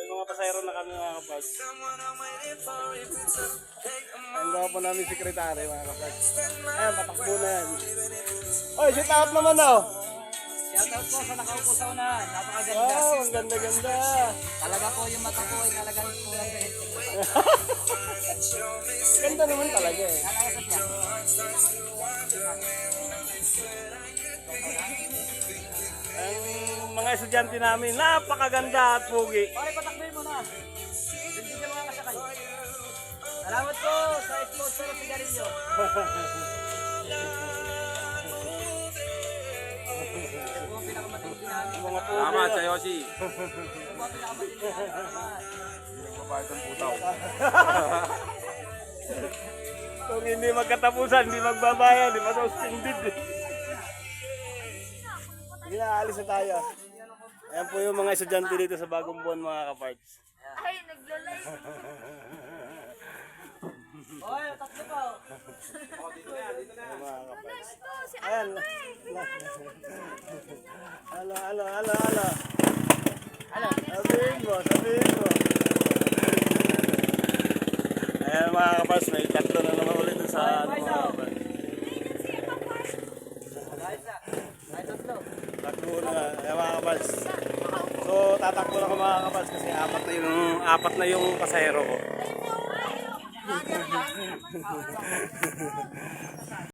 may mga pasayro na kami mga kapag. Ang gwapo namin sekretary mga kapag. Ayan, patakbo na yan. Oy, shoot out naman oh. Shoutout po sa nakaupo sa unahan. Napakaganda. Wow, ang ganda-ganda. Talaga po yung mata ko ay talagang kulang ko. Ganda naman talaga eh. Kala ko sa tiyak. Mga estudyante namin, napakaganda at pugi. Pare, patakboy mo na. Hindi ka mga kasakay. Salamat po sa sponsor ng ang. Ang pugi. Salamat sa Yoshi. Ang. Babayad ng putaw. Kung hindi magkatapusan, hindi magbabayan, hindi masuspended. eh. Sige na, alis na tayo. Ayan po yung mga estudyante dito sa bagong buwan mga kaparts. Ay, naglalay. Oy, tatlo po. Ayan, mga kaparts. Ito, si Ayan. ano ba eh? Alo, alo, alo, alo. Sabihin mo, sabihin mo. Ayan mga kaparts, may tatlo na naman ulit dun sa ano, mga kaparts. Guys, ah. Ay, tatlo. Takbo na, ayan mga kaparts. So, tatakbo na ako mga kaparts kasi apat na yung, apat na yung pasahero ko.